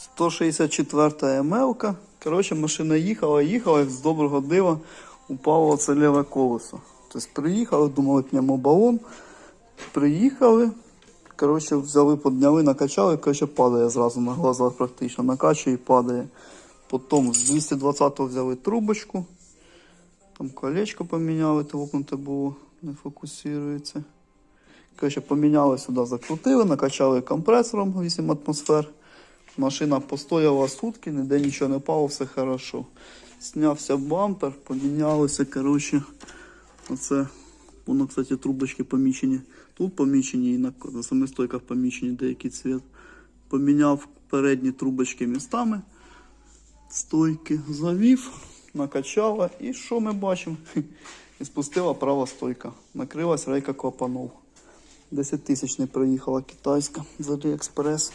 164 МЛ-ка. Коротше, машина їхала, їхала, як з доброго дива упало це ліве колесо. Тобто приїхали, думали, пнемо балон. Приїхали. Коротше, взяли, підняли, накачали, коротше, падає зразу на глазах практично. Накачує і падає. Потім з 220-го взяли трубочку. Там колечко поміняли, толкнуте було, не фокусується. Коротше, поміняли сюди, закрутили, накачали компресором 8 атмосфер. Машина постояла сутки, ніде нічого не впало, все хорошо. Знявся бампер, помінялося, коротше, оце, воно, кстати, трубочки помічені. Тут помічені і на, на самих стойках помічені деякий цвіт. Поміняв передні трубочки містами, стойки завів, накачала і що ми бачимо? І спустила права стойка. Накрилась рейка клапанов. 10 тисяч не проїхала китайська з Аліекспрес.